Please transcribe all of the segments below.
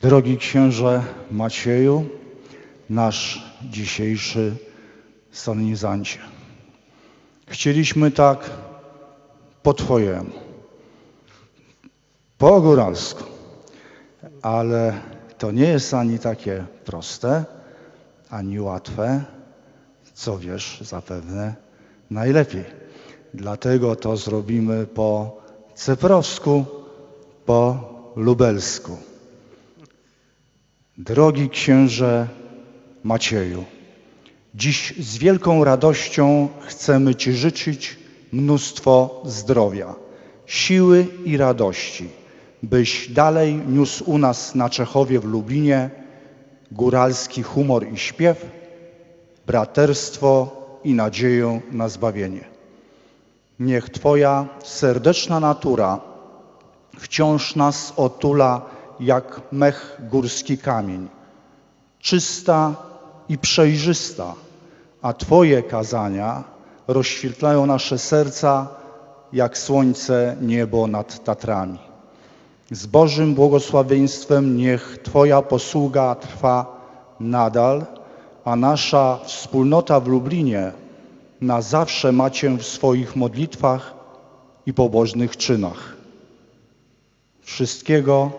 Drogi księże Macieju, nasz dzisiejszy solenizancie. Chcieliśmy tak po Twojemu, po góralsku, ale to nie jest ani takie proste, ani łatwe, co wiesz zapewne najlepiej. Dlatego to zrobimy po ceprowsku, po lubelsku. Drogi księże Macieju, dziś z wielką radością chcemy Ci życzyć mnóstwo zdrowia, siły i radości, byś dalej niósł u nas na Czechowie w Lublinie góralski humor i śpiew, braterstwo i nadzieję na zbawienie. Niech Twoja serdeczna natura wciąż nas otula jak mech górski kamień, czysta i przejrzysta, a Twoje kazania rozświetlają nasze serca jak słońce niebo nad Tatrami. Z Bożym błogosławieństwem niech Twoja posługa trwa nadal, a nasza wspólnota w Lublinie na zawsze ma Cię w swoich modlitwach i pobożnych czynach. Wszystkiego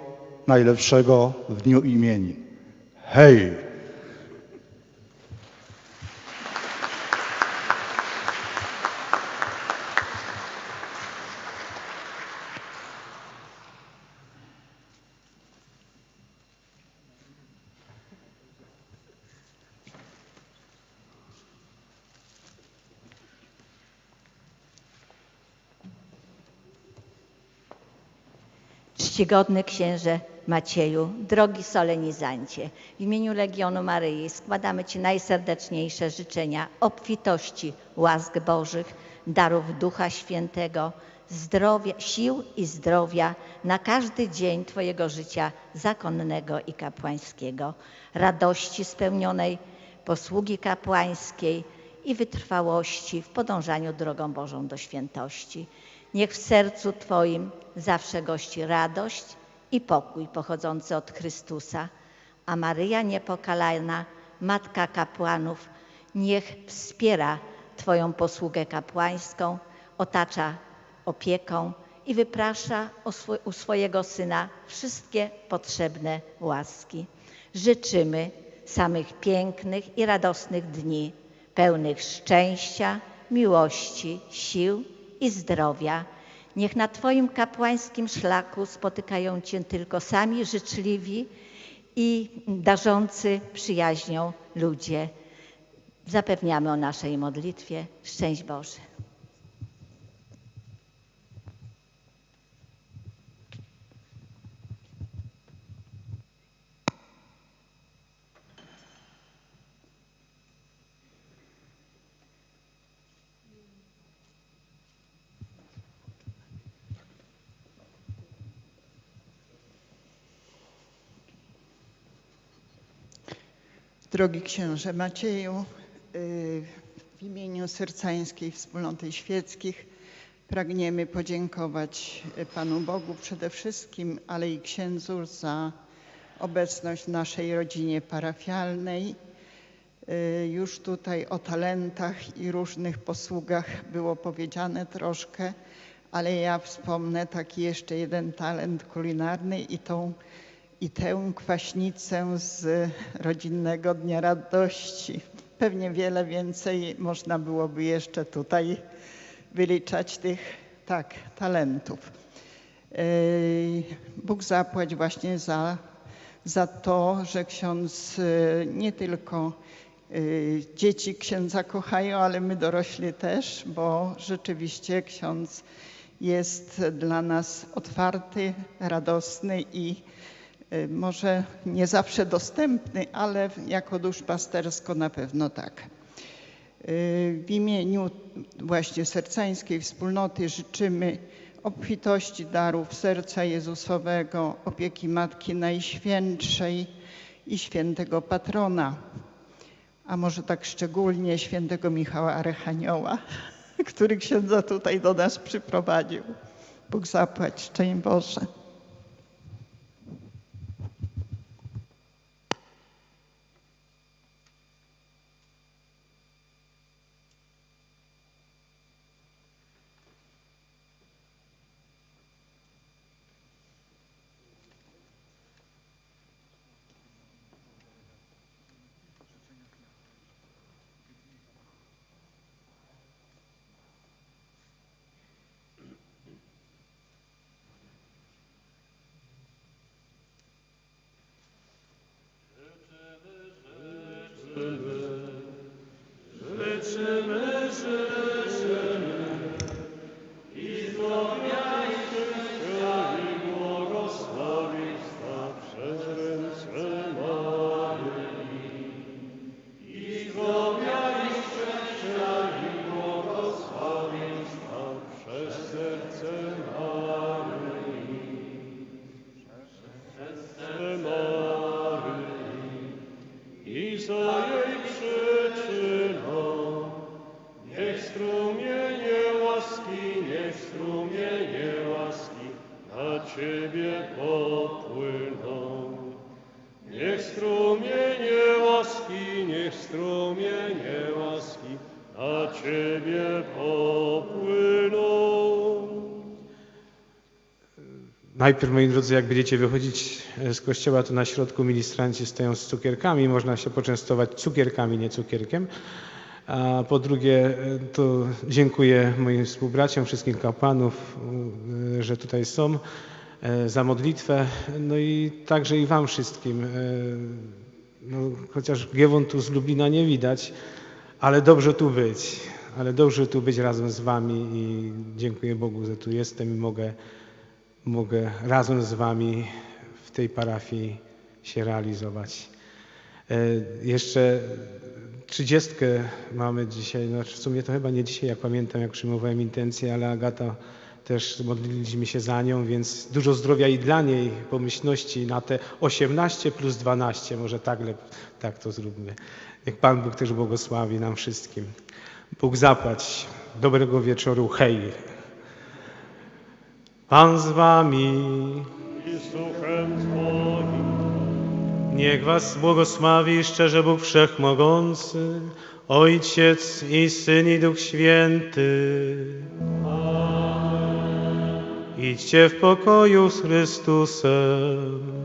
najlepszego w dniu imienin. Hej! Czcigodny księże Macieju, drogi solenizancie, w imieniu Legionu Maryi składamy Ci najserdeczniejsze życzenia obfitości łask Bożych, darów Ducha Świętego, zdrowia, sił i zdrowia na każdy dzień Twojego życia zakonnego i kapłańskiego, radości spełnionej posługi kapłańskiej i wytrwałości w podążaniu drogą Bożą do świętości. Niech w sercu Twoim zawsze gości radość i pokój pochodzący od Chrystusa, a Maryja Niepokalana, Matka Kapłanów, niech wspiera Twoją posługę kapłańską, otacza opieką i wyprasza u swojego Syna wszystkie potrzebne łaski. Życzymy samych pięknych i radosnych dni, pełnych szczęścia, miłości, sił i zdrowia. Niech na Twoim kapłańskim szlaku spotykają Cię tylko sami życzliwi i darzący przyjaźnią ludzie. Zapewniamy o naszej modlitwie. Szczęść Boże. Drogi księże Macieju, y, w imieniu Sercańskiej Wspólnoty Świeckich pragniemy podziękować Panu Bogu przede wszystkim, ale i księdzu za obecność w naszej rodzinie parafialnej. Y, Już tutaj o talentach i różnych posługach było powiedziane troszkę, ale ja wspomnę taki jeszcze jeden talent kulinarny i tą i tę kwaśnicę z rodzinnego Dnia Radości. Pewnie wiele więcej można byłoby jeszcze tutaj wyliczać tych tak, talentów. Bóg zapłać właśnie za, za to, że ksiądz e, nie tylko e, dzieci księdza kochają, ale my dorośli też, bo rzeczywiście ksiądz jest dla nas otwarty, radosny i może nie zawsze dostępny, ale jako duszpastersko na pewno tak. Y, W imieniu właśnie sercańskiej wspólnoty życzymy obfitości darów serca Jezusowego, opieki Matki Najświętszej i świętego patrona, a może tak szczególnie świętego Michała Archanioła, który księdza tutaj do nas przyprowadził. Bóg zapłać, szczęść Boże. Za jej przyczyną niech strumienie łaski, niech strumienie łaski na Ciebie popłyną. Niech strumienie łaski, niech strumienie łaski na Ciebie popłyną. Najpierw, moi drodzy, jak będziecie wychodzić e, z kościoła, to na środku ministranci stoją z cukierkami. Można się poczęstować cukierkami, nie cukierkiem. A po drugie, e, to dziękuję moim współbraciom, wszystkim kapłanów, e, że tutaj są, za modlitwę. No i także i Wam wszystkim. No, chociaż Giewon tu z Lublina nie widać, ale dobrze tu być. Ale dobrze tu być razem z Wami i dziękuję Bogu, że tu jestem i mogę mogę razem z Wami w tej parafii się realizować. E, Jeszcze trzydziestkę mamy dzisiaj, no w sumie to chyba nie dzisiaj, jak pamiętam, jak przyjmowałem intencję, ale Agata też modliliśmy się za nią, więc dużo zdrowia i dla niej, pomyślności na te 18 plus 12, może tak, tak to zróbmy. Niech Pan Bóg też błogosławi nam wszystkim. Bóg zapłać. Dobrego wieczoru. Hej. Pan z wami. Niech was błogosławi szczerze Bóg Wszechmogący, Ojciec i Syn i Duch Święty. Idźcie w pokoju z Chrystusem.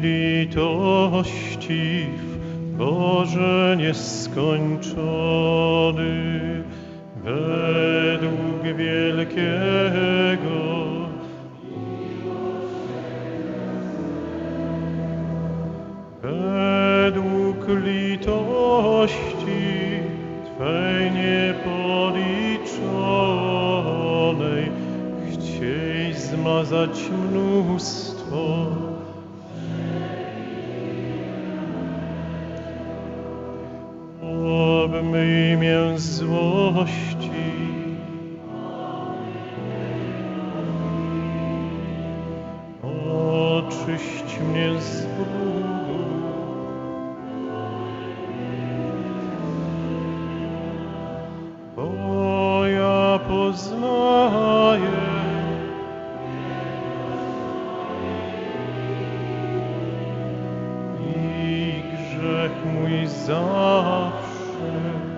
Litościw, Boże nieskończony, według wielkiego według litości Twej niepoliczonej, chciej zmazać mnóstwo obmyj mię z złości. Oczyść mnie z brudu. Bo ja poznaję i grzech mój zawsze Mm-hmm.